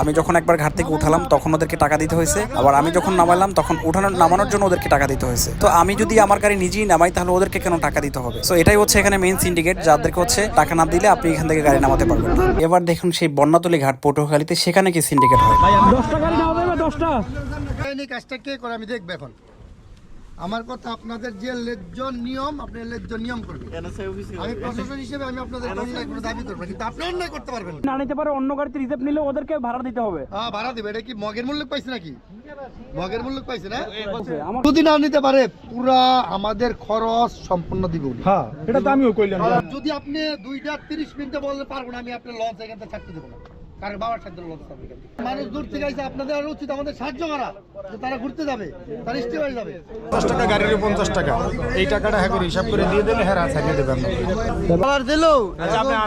আমি যখন একবার ঘাট থেকে উঠালাম তখন ওদেরকে টাকা দিতে হয়েছে। আবার আমি যখন নামালাম তখন উঠানোর নামানোর জন্য ওদেরকে টাকা দিতে হয়েছে। তো আমি যদি আমার গাড়ি নিজেই নামাই তাহলে ওদেরকে কেন টাকা দিতে হবে? তো এটাই হচ্ছে এখানে মেইন সিন্ডিকেট যাদেরকে হচ্ছে টাকা না দিলে আপনি এখান থেকে গাড়ি নামাতে পারবেন না। এবার দেখুন সেই বন্যাতলী ঘাট পটুয়াখালীতে সেখানে কি সিন্ডিকেট হয়? দশটা গাড়ি নেওয়া দশটা? কাজটা কে করে আমি দেখব এখন। আমার কথা আপনাদের যে লেজ্জ নিয়ম আপনি লেজ্জ নিয়ম করবেন। আমি প্রশাসন হিসেবে আমি আপনাদের কোনো দাবি করব না, কিন্তু আপনি অন্যায় করতে পারবেন না। নিতে পারে অন্য গাড়িতে রিজার্ভ নিলে ওদেরকে ভাড়া দিতে হবে। হ্যাঁ ভাড়া দিবে এটা কি মগের মূল্য পাইছে নাকি? মগের মূল্য পাইছে না? আমার যদি না নিতে পারে পুরা আমাদের খরচ সম্পূর্ণ দিব উনি। হ্যাঁ এটা তো আমিও কইলাম। যদি আপনি দুইটা তিরিশ মিনিটে বলতে পারব না আমি আপনার লঞ্চ এখান থেকে ছাড়তে দেবো না। কারণ বাবার থাকবে মানুষ দূর থেকে আসে আপনাদের আরও উচিত আমাদের সাহায্য করা যে তারা ঘুরতে যাবে তারা স্টে হয়ে যাবে। পঞ্চাশ টাকা গাড়ির পঞ্চাশ টাকা। এই টাকাটা হ্যাঁ করে হিসাব করে দিয়ে দিলে হ্যাঁ ছাড়িয়ে দেবে আপনাকে ডলার দিলো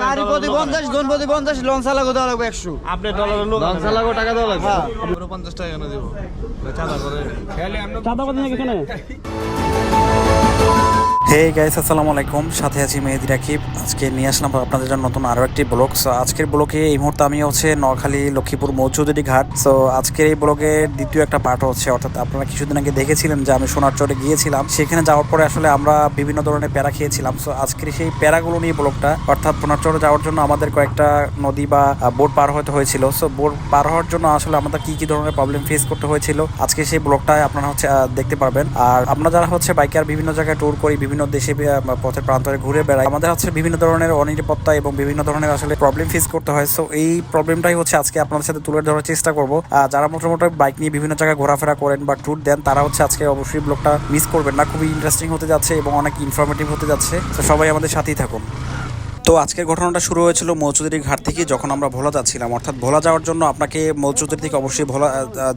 গাড়ি প্রতি পঞ্চাশ জন প্রতি পঞ্চাশ লঞ্চ চালাগো দেওয়া লাগবে একশো। আপনি ডলার লোক লঞ্চ চালাগো টাকা দেওয়া লাগবে? পঞ্চাশ টাকা কেন দেবো। চাঁদা করে। চাঁদা নাকি এখানে। হে গাইস আসসালামু আলাইকুম। সাথে আছি মেহেদি রাকিব। আজকে নিয়ে আসলাম আপনাদের জন্য নতুন আরও একটি ব্লগ। সো আজকের ব্লগে এই মুহূর্তে আমি হচ্ছে নোয়াখালী, লক্ষ্মীপুর, মৌচৌধুরী ঘাট। সো আজকের এই ব্লগের দ্বিতীয় একটা পার্ট হচ্ছে, অর্থাৎ আপনারা কিছুদিন আগে দেখেছিলেন যে আমি সোনার চরে গিয়েছিলাম। সেখানে যাওয়ার পরে আসলে আমরা বিভিন্ন ধরনের প্যারা খেয়েছিলাম। সো আজকের সেই প্যারাগুলো নিয়ে ব্লগটা, অর্থাৎ সোনার চরে যাওয়ার জন্য আমাদের কয়েকটা নদী বা বোট পার হতে হয়েছিল। সো বোট পার হওয়ার জন্য আসলে আমাদের কি কি ধরনের প্রবলেম ফেস করতে হয়েছিল? আজকে সেই ব্লগটায় আপনারা হচ্ছে দেখতে পারবেন। আর আমরা যারা হচ্ছে বাইকার বিভিন্ন জায়গায় ট্যুর করি, বিভিন্ন দেশে আহ, পথের প্রান্তরে ঘুরে বেড়ায়। আমাদের হচ্ছে বিভিন্ন ধরনের অনিরাপত্তা এবং বিভিন্ন ধরনের আসলে প্রবলেম ফেস করতে হয়। সো এই প্রবলেমটাই হচ্ছে আজকে আপনাদের সাথে তুলে ধরার চেষ্টা করব। যারা মোটামুটি বাইক নিয়ে বিভিন্ন জায়গায় ঘোরাফেরা করেন বা ট্যুর দেন তারা হচ্ছে আজকে অবশ্যই ব্লগটা মিস করবেন না। খুবই ইন্টারেস্টিং হতে যাচ্ছে এবং অনেক ইনফরমেটিভ হতে যাচ্ছে। তো সবাই আমাদের সাথেই থাকুন। তো আজকের ঘটনাটা শুরু হয়েছিল মৌচুদারি ঘাট থেকে যখন আমরা ভোলা যাচ্ছিলাম। অর্থাৎ ভোলা যাওয়ার জন্য আপনাকে মৌচুদারি থেকে অবশ্যই ভোলা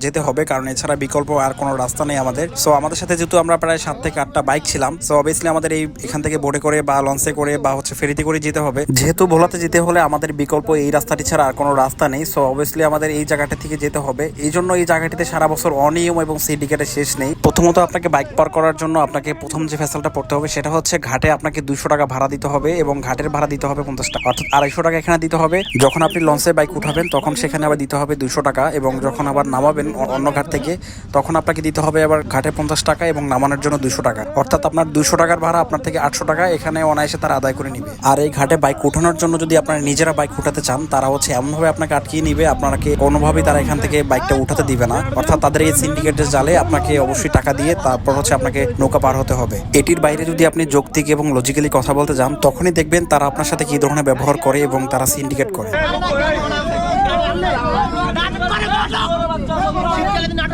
যেতে হবে কারণ এছাড়া বিকল্প আর কোনো রাস্তা নেই আমাদের। সো আমাদের সাথে যেহেতু আমরা প্রায় সাত থেকে আটটা বাইক ছিলাম সো অবভিয়াসলি আমাদের এই এখান থেকে বোটে করে বা লঞ্চে করে বা হচ্ছে ফেরিতে করে যেতে হবে। যেহেতু ভোলাতে যেতে হলে আমাদের বিকল্প এই রাস্তাটি ছাড়া আর কোনো রাস্তা নেই সো অবভিয়াসলি আমাদের এই জায়গাটা থেকে যেতে হবে। এই জন্য এই জায়গাটিতে সারা বছর অনিয়ম এবং সিন্ডিকেটের শেষ নেই। প্রথমত আপনাকে বাইক পার করার জন্য আপনাকে প্রথম যে ফেসালটা পড়তে হবে সেটা হচ্ছে ঘাটে আপনাকে দুশো টাকা ভাড়া দিতে হবে এবং ঘাটের ভাড়া দিতে হবে পঞ্চাশ টাকা। অর্থাৎ আড়াইশো টাকা এখানে দিতে হবে। যখন আপনি লঞ্চে বাইক উঠাবেন, তখন সেখানে আবার দিতে হবে দুশো টাকা এবং যখন আবার নামাবেন অন্য ঘাট থেকে, তখন আপনাকে দিতে হবে আবার ঘাটে পঞ্চাশ টাকা এবং নামানোর জন্য দুশো টাকা। অর্থাৎ আপনার দুশো টাকার ভাড়া আপনার থেকে আটশো টাকা এখানে অনায়াসে তারা আদায় করে নিবে। আর এই ঘাটে বাইক উঠানোর জন্য যদি আপনারা নিজেরা বাইক উঠাতে চান, তারা হচ্ছে এমনভাবে আপনাকে আটকিয়ে নিবে, আপনাকে কোনোভাবেই তারা এখান থেকে বাইকটা উঠাতে দিবে না। অর্থাৎ তাদের এই সিন্ডিকেটের জালে আপনাকে অবশ্যই টাকা দিয়ে তারপর হচ্ছে আপনাকে নৌকা পার হতে হবে। এটির বাইরে যদি আপনি যৌক্তিক এবং লজিক্যালি কথা বলতে যান, তখনই দেখবেন তারা আপনার সাথে কি ধরনের ব্যবহার করে এবং তারা সিন্ডিকেট করে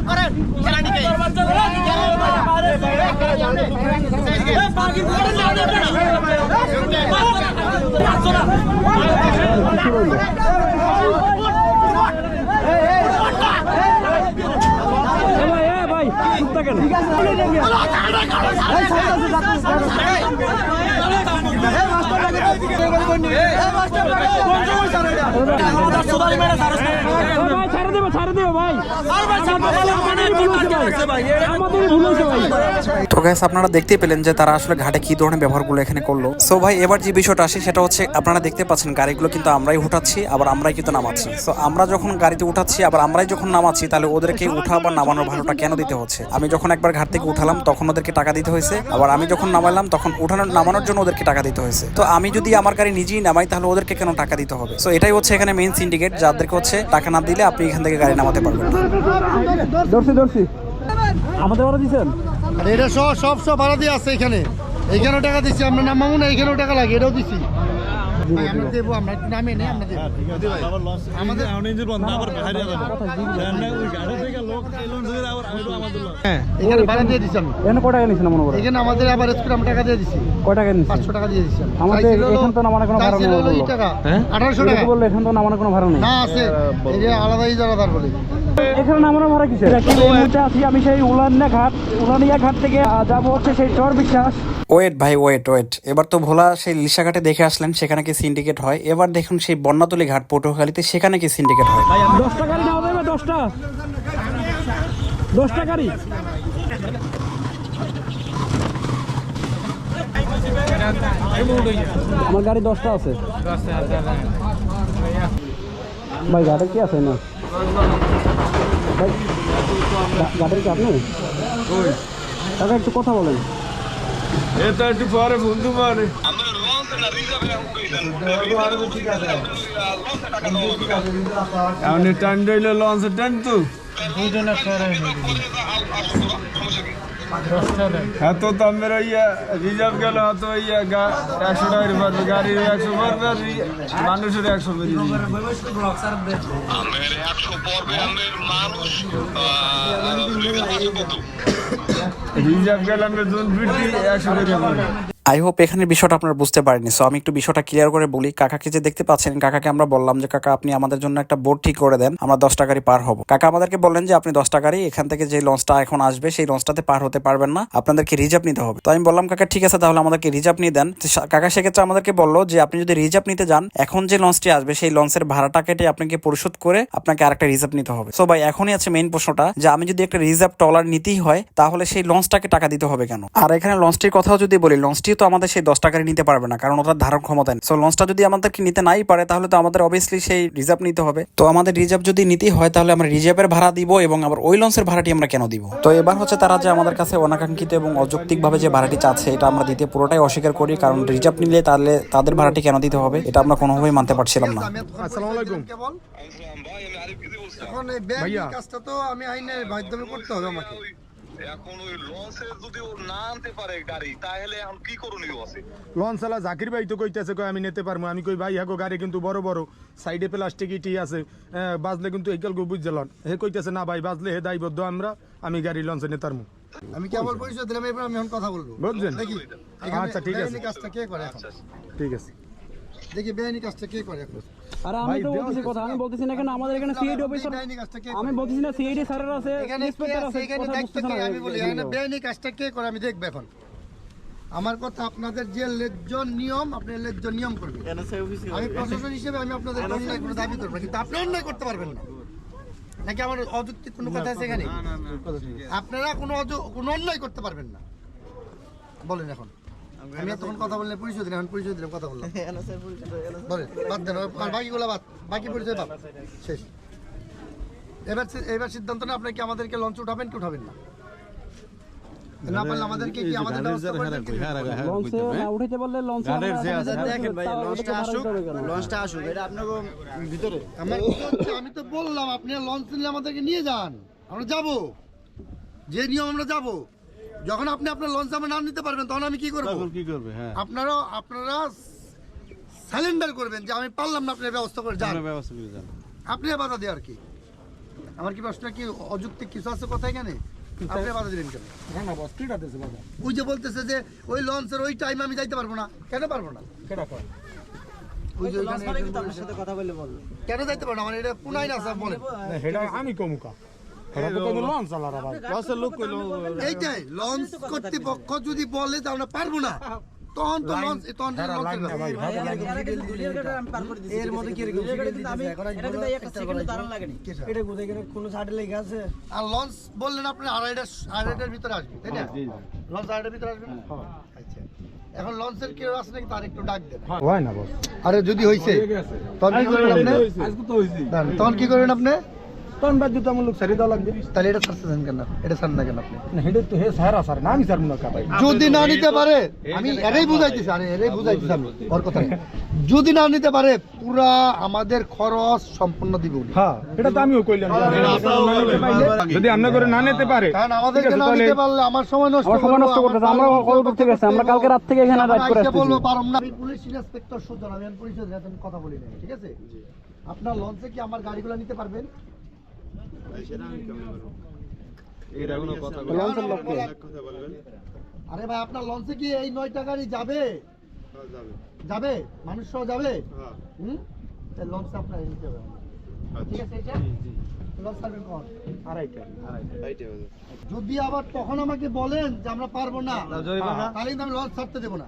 করেন কেরানিকে এ ভাই এ ভাই ভাই ছাড়ে দেবো ছাড়ে দেবো ভাই তো গ্যাস আপনারা দেখতেই পেলেন যে তারা আসলে ঘাটে কি ধরনের ব্যবহারগুলো এখানে করল। সো ভাই, এবার যে বিষয়টা আসে, সেটা হচ্ছে আপনারা দেখতে পাচ্ছেন গাড়িগুলো কিন্তু আমরাই উঠাচ্ছি, আবার আমরাই কিন্তু নামাচ্ছি। সো আমরা যখন গাড়িতে উঠাচ্ছি, আবার আমরাই যখন নামাচ্ছি, তাহলে ওদেরকে উঠা বা নামানোর ভাড়াটা কেন দিতে হচ্ছে? আমি যখন একবার ঘাট থেকে উঠালাম, তখন ওদেরকে টাকা দিতে হয়েছে। আবার আমি যখন নামালাম, তখন উঠানোর নামানোর জন্য ওদেরকে টাকা দিতে হয়েছে। তো আমি যদি আমার গাড়ি নিজেই নামাই, তাহলে ওদেরকে কেন টাকা দিতে হবে? সো এটাই হচ্ছে এখানে মেইন সিন্ডিকেট যাদেরকে হচ্ছে টাকা না দিলে আপনি এখান থেকে গাড়ি নামাতে পারবেন আমাদের দিছেন? এটা সব সব সব ভাড়া দিয়ে আছে এখানে। এইখানেও টাকা দিচ্ছি আমরা নামাবো না এইখানেও টাকা লাগে এটাও দিচ্ছি দেবো আমাদের ভাড়া আমি। এখানে কয় টাকা নিয়েছেন মনে করে এখানে আমাদের আবার আমরা টাকা দিয়ে দিচ্ছি কয় টাকা পাঁচশো টাকা দিয়ে দিচ্ছি আমাদের তো নামানোর কোনো ভাড়া নেই আঠারোশো টাকা। বলল এখান তো নামানোর কোনো ভাড়া নেই। না আছে। এই যে আলাদা বলে। এখানে নামানোর ভাড়া কিসের? মুহূর্তে আছি আমি সেই উলানিয়া ঘাট উলানিয়া ঘাট থেকে যাব হচ্ছে সেই চর বিশ্বাস। ওয়েট ভাই ওয়েট ওয়েট। এবার তো ভোলা সেই লিসাঘাটে দেখে আসলেন সেখানে কি সিন্ডিকেট হয়? এবার দেখুন সেই বন্যাতলী ঘাট পটুয়াখালীতে সেখানে কি সিন্ডিকেট হয়? দশটা গাড়ি নেওয়া যাবে দশটা। দশটা গাড়ি। আমার গাড়ি দশটা আছে। ভাই গাড়ি কি আছে না গাড়ির কি আপনি দাদা একটু কথা বলেন। এটা একটু পরে বন্ধু পরে আপনি টান দিলে লঞ্চ টান তো এত দামের ইয়া রিজার্ভ গেল এত ইয়া গা- একশো টাকার পারবে গাড়ির একশো পারবে আর মানুষের একশো বেরিয়ে আমের একশো পর্বে আমের মানুষ রিজার্ভ গেলাম আমরা জোন ফিরতি একশো বেরিয়ে আই হোপ এখানে বিষয়টা আপনারা বুঝতে পারেনি সো আমি একটু বিষয়টা ক্লিয়ার করে বলি। কাকাকে যে দেখতে পাচ্ছেন, কাকাকে আমরা বললাম যে, কাকা, আপনি আমাদের জন্য একটা বোর্ড ঠিক করে দেন। আমরা দশ টাকারই পার হব। কাকা আমাদেরকে বললেন যে, আপনি দশ টাকারই এখান থেকে যে লঞ্চটা এখন আসবে, সেই লঞ্চটাতে পার হতে পারবেন না। আপনাদেরকে রিজার্ভ নিতে হবে। তো আমি বললাম, কাকা, ঠিক আছে, তাহলে আমাদেরকে রিজার্ভ নিয়ে দেন। কাকা সেক্ষেত্রে আমাদেরকে বলল যে, আপনি যদি রিজার্ভ নিতে যান, এখন যে লঞ্চটি আসবে, সেই লঞ্চের ভাড়াটা কেটে আপনাকে পরিশোধ করে আপনাকে আরেকটা রিজার্ভ নিতে হবে। সো ভাই, এখনই আছে মেইন প্রশ্নটা যে, আমি যদি একটা রিজার্ভ টলার নিতেই হয়, তাহলে সেই লঞ্চটাকে টাকা দিতে হবে কেন? আর এখানে লঞ্চটির কথাও যদি বলি লঞ্চটি তো আমাদের সেই দশ টাকারই নিতে পারবে না কারণ ওটার ধারণ ক্ষমতা নেই। সো লঞ্চটা যদি আমাদেরকে নিতে নাই পারে তাহলে তো আমাদের অবভিয়াসলি সেই রিজার্ভ নিতে হবে। তো আমাদের রিজার্ভ যদি নিতেই হয় তাহলে আমরা রিজার্ভের ভাড়া দিব এবং আবার ওই লঞ্চের ভাড়াটি আমরা কেন দিব? তো এবার হচ্ছে তারা যে আমাদের কাছে অনাকাঙ্ক্ষিত এবং অযৌক্তিকভাবে যে ভাড়াটি চাচ্ছে এটা আমরা দিতে পুরোটাই অস্বীকার করি কারণ রিজার্ভ নিলে তাহলে তাদের ভাড়াটি কেন দিতে হবে এটা আমরা কোনোভাবেই মানতে পারছিলাম না। আসসালামু আলাইকুম। ভাই আমি আরিফ কিছু বলছি এখন এই ব্যাংক কাজটা তো আমি আইনের মাধ্যমে করতে হবে আমাকে। এখন ওই লঞ্চে যদি ও না আনতে পারে গাড়ি তাহলে এখন কি করণীয় আছে? লঞ্চ চালা জাকির ভাই তো কইতেছে কই আমি নিতে পারব আমি কই ভাই হ্যাঁ গো গাড়ি কিন্তু বড় বড়। সাইডে প্লাস্টিক ইটি আছে। হ্যাঁ, বাজলে কিন্তু এইকাল গো বুঝছিলাম হে কইতেছে না ভাই বাজলে হে দায়বদ্ধ আমরা আমি গাড়ি লঞ্চে নিতারমু আমি কেবল পরিচয় দিলাম এবার আমি এখন কথা বলব। বুঝছেন? আচ্ছা, ঠিক আছে। কাজটা কে করে এখন? ঠিক আছে। দেখি বেআইনি কাজটা কে করে এখন? আরে আমি তো বলতেছি কথা আমি বলতেছি না কেন আমাদের এখানে সিআইডি অফিসার আমি বলতেছি না সিআইডি স্যারের আছে ইন্সপেক্টর আছে এখানে দায়িত্ব কে আমি বলি এখানে বেআইনি কাজটা কে করে আমি দেখব এখন আমার কথা আপনাদের যে লেজ্জ নিয়ম আপনি লেজ্জ নিয়ম করবেন আমি প্রশাসন হিসেবে আমি আপনাদের অন্যায় কোনো দাবি করব না, কিন্তু আপনি অন্যায় করতে পারবেন না নাকি আমার অযৌক্তিক কোনো কথা আছে এখানে আপনারা কোনো অয- কোনো অন্যায় করতে পারবেন না বলেন এখন আমি এতক্ষণ কথা বললে পরিচয় দিলাম এখন পরিচয় দিলাম কথা বললাম। বলেন বাদ দেন আর বাকিগুলো বাদ বাকি পরিচয় বাদ। শেষ। এবার এবার সিদ্ধান্ত না আপনি কি আমাদেরকে লঞ্চ উঠাবেন কি উঠাবেন না? না পারলে আমাদেরকে কি আমাদের ব্যবস্থা করে দেন লঞ্চে না উঠাইতে পারলে লঞ্চে দেখেন ভাই লঞ্চটা আসুক ভাড়া দিতে হবে কেন? লঞ্চটা আসুক এটা আপনাকে ভিতরে। আমার আমি তো বললাম আপনি লঞ্চ নিলে আমাদেরকে নিয়ে যান। আমরা যাব। যে নিয়ম আমরা যাব। যখন আপনি আপনার লঞ্চ আমরা না নিতে পারবেন তখন আমি কি করব? কি করবে? হ্যাঁ। আপনারা আপনারা স্যালেন্ডার করবেন যে আমি পারলাম না আপনার ব্যবস্থা করে যান। ব্যবস্থা করে যান। আপনি বাধা দেওয়ার কি? আমার কি প্রশ্ন কি অযৌক্তিক কিছু আছে কথা এখানে? আপনি বাধা দিলেন কেন? ওই যে বলতেছে যে ওই লঞ্চের ওই টাইম আমি যাইতে পারব না। কেন পারব না? ওই যে ওইখানে কথা বললে বলব কেন যাইতে পারব না? আমার এটা পুনাই না স্যার বলেন আমি কমুকা। লঞ্চ চালারা ভাই লসের লোক কইলো এইটাই লঞ্চ কর্তৃপক্ষ যদি বলে যে আমরা পারব না তখন তো লঞ্চ তখন তো লঞ্চের ব্যাপার। এর মধ্যে কি এটা কোথায় এখানে কোনো সাইডে লেগে আছে আর লঞ্চ বললেন আপনি আড়াইটা আড়াইটার ভিতরে আসবে তাই না লঞ্চ আড়াইটার ভিতরে আসবে আচ্ছা এখন লঞ্চের কেউ আসে নাকি তার একটু ডাক দেন হয় না বস আরে যদি হয়েছে তখন কি করবেন আপনি তখন কি করবেন আপনি তখন বাদ দিতে আমার লোক সারি দেওয়া লাগবে তাহলে এটা ছাড়তেছেন কেন এটা না কেন আপনি না তো হে সারা সার না আমি সার মনে যদি না নিতে পারে আমি এটাই বুঝাইতেছি আরে এটাই বুঝাইতেছি আমি ওর কথা। যদি না নিতে পারে পুরা আমাদের খরচ সম্পূর্ণ দিব উনি। হ্যাঁ এটা তো আমিও কইলাম যদি করে না নিতে পারে কারণ আমাদেরকে না নিতে পারলে আমার সময় নষ্ট সময় নষ্ট করতেছে, আমরা কল করতে গেছি, আমরা কালকে রাত থেকে এখানে রাইড করে আসতেছি। বলব পারম না আমি পুলিশ ইন্সপেক্টর সুজন আমি দিলাম, আমি কথা বলি না ঠিক আছে আপনার লঞ্চে কি আমার গাড়িগুলো নিতে পারবেন আরে ভাই আপনার লঞ্চে কি এই নয়টা গাড়ি যাবে? যাবে? মানুষ সহ যাবে হুম? লঞ্চ আপনার ঠিক আছে লঞ্চ ছাড়বেন আড়াইটা। যদি আবার তখন আমাকে বলেন যে আমরা পারব না তাহলে কিন্তু আমি লঞ্চ ছাড়তে দেবো না।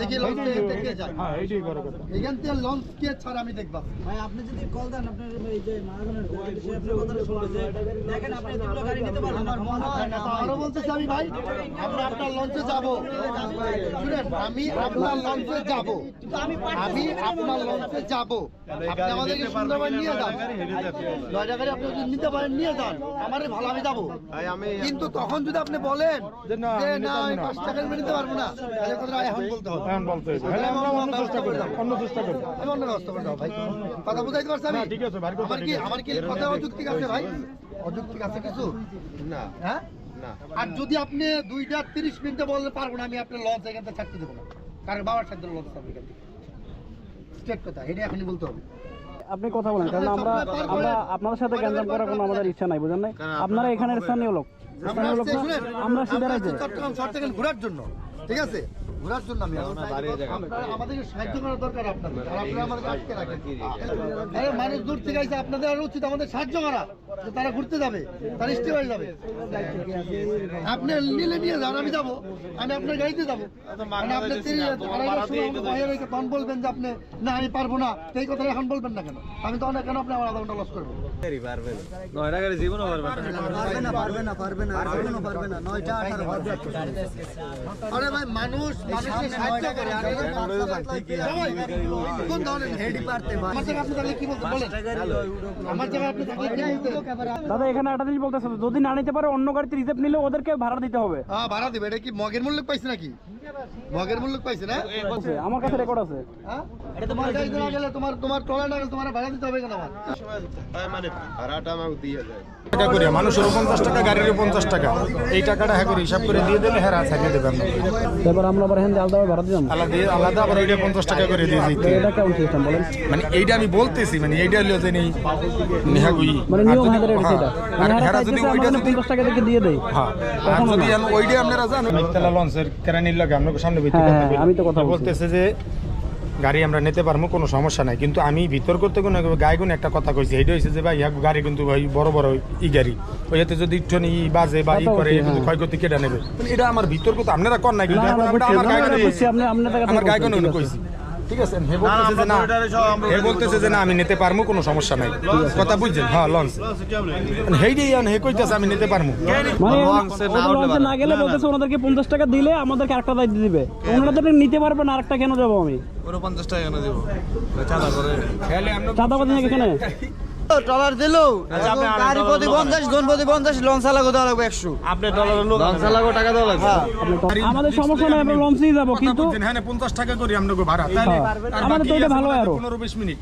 দেখি লঞ্চ থেকে যায়। হ্যাঁ এইটাই বড় কথা। এখান থেকে লঞ্চ কে ছাড় আমি দেখবা। ভাই আপনি যদি কল দেন আপনার এই যে মারাজনের সে শুনবে দেখেন আপনি এতগুলো গাড়ি নিতে পারবেন না। হয় না আরও বলতেছি আমি ভাই আমরা আপনার লঞ্চে যাব। শুনেন আমি আপনার লঞ্চে যাব। আমি আপনার লঞ্চে যাব। আপনি আমাদেরকে সুন্দরবন নিয়ে যান। নয়টা গাড়ি আপনি যদি নিতে পারেন নিয়ে যান। আমারই ভালো আমি যাব। কিন্তু তখন যদি আপনি বলেন যে না, আমি। পাঁচ টাকা নিতে পারব না তাহলে এখন বলতে হবে। এখন বলতে হ্যাঁ অন্য চেষ্টা করি অন্য চেষ্টা করি আমি অন্য ব্যবস্থা করে দাও ভাই। কথা বুঝাইতে পারছি আমি? না, ঠিক আছে, ভাই, আমার কি আমার কি কথা অযৌক্তিক আছে ভাই? অযৌক্তিক আছে কিছু? না। হ্যাঁ? আর যদি আপনি দুইটা তিরিশ মিনিটে বলতে পারব না আমি আপনার লঞ্চ এখান থেকে ছাড়তে দেবো না। কারণ বাবার সাথে লঞ্চ থাকবে এখান থেকে। স্ট্রেট কথা এটা এখনই বলতে হবে। আপনি কথা বলেন কারণ আমরা আমরা আপনাদের সাথে গ্যাঞ্জাম করার কোনো আমাদের ইচ্ছা নাই বুঝেন নাই? আপনারা এখানের স্থানীয় লোক। স্থানীয় লোক আমরা আসছি চট্টগ্রাম শহর থেকে ঘোরার জন্য ঠিক আছে? ঘোরার জন্য আমি আমাদেরকে সাহায্য করার দরকার আপনাদের। আপনারা আমাদের আটকে রাখেন মানুষ দূর থেকে আপনাদের আরও উচিত আমাদের সাহায্য করা যে তারা ঘুরতে যাবে তারা স্টে যাবে। আপনি নিলে নিয়ে যান আমি যাব আমি আপনার গাড়িতে যাব। মানে বাইরে রেখে তখন বলবেন যে আপনি না আমি পারব না তো এই কথাটা এখন বলবেন না কেন? আমি তখন কেন আপনি আমার আধা ঘণ্টা লস করব পারবে না। পারবে না। পারবে না আর কখনো পারবে না নয়টা আঠারো। আরে ভাই মানুষ দাদা এখানে একটা জিনিস বলতেছে যদি না নিতে পারে অন্য গাড়িতে রিজার্ভ নিলে ওদেরকে ভাড়া দিতে হবে। হ্যাঁ ভাড়া দিবে এটা কি মগের মূল্য পাইছে নাকি? মগের মূল্য পাইছে না? আমার কাছে রেকর্ড আছে। এটা তোমার গেলে তোমার তোমার ট্রলার না গেলে তোমার ভাড়া দিতে হবে কেন আমার? টাকা করে মানুষেরও পঞ্চাশ টাকা গাড়িরও পঞ্চাশ টাকা। এই টাকাটা হ্যাঁ করে হিসাব করে দিয়ে দিলে হ্যাঁ ছাড়িয়ে দেবে আমরা। এবার আমরা আবার হ্যাঁ আলাদা ভাড়া দিলাম আলাদা আলাদা আবার ওইটা পঞ্চাশ টাকা করে দিয়ে দিতে এটা কেমন সিস্টেম বলেন? মানে এইটা আমি বলতেছি মানে এইটা হলো যে নেই নেহাগুই মানে নিয়ম যদি- হাজারে হ্যাঁ, মানে হারা যদি ওইটা যদি টাকা থেকে দিয়ে দেই হ্যাঁ আর যদি আমি ওইটা আপনারা জান মিথ্যালা লঞ্চের কেরানির লাগে আমরা সামনে বইতে হ্যাঁ, কথা হ্যাঁ, আমি তো কথা। বলতেছে যে গাড়ি আমরা নিতে পারব কোনো সমস্যা নাই। কিন্তু আমি ভিতর করতে কোনো গায়ে কোনো একটা কথা কইছি। এইটা হয়েছে যে ভাই ইয়া গাড়ি কিন্তু ভাই বড় বড় ই গাড়ি। ওই ওইতে যদি একটু ই বাজে বা ই করে কিন্তু হ্যাঁ। ক্ষয়ক্ষতি কেটে নেবে? এটা আমার ভিতর কথা আপনারা কর নাই কিন্তু আমরা গায়ে কোনো আমার গায়ে। কইছি। ঠিক আছে হে বলতেছে যে না। হে বলতেছে যে না আমি নিতে পারব কোনো সমস্যা নাই। কথা বুঝছেন? হ্যাঁ লঞ্চ। হেইডেই আন হে কইতাছে আমি নিতে পারব মানে লঞ্চে না গেলে বলতেছে ওনাদেরকে পঞ্চাশ টাকা দিলে আমাদেরকে আরেকটা দায়িত্ব দিবে। ওনারা তো নিতে পারবে না আরেকটা কেন যাব আমি? চাঁদা করে। এখানে? ট্রলার দিল গাড়ি প্রতি পঞ্চাশ জন প্রতি পঞ্চাশ লঞ্চ চালাগো দেওয়া লাগবে একশো। আপনি লোক লঞ্চ টাকা দেওয়া লাগবে। আমাদের সমস্যা নাই আমরা লঞ্চেই যাব কিন্তু হ্যাঁ পঞ্চাশ টাকা করি আমরা ভাড়া। তাহলে হ্যাঁ। আমাদের তো এটা ভালো আরও। পনেরো বিশ মিনিট।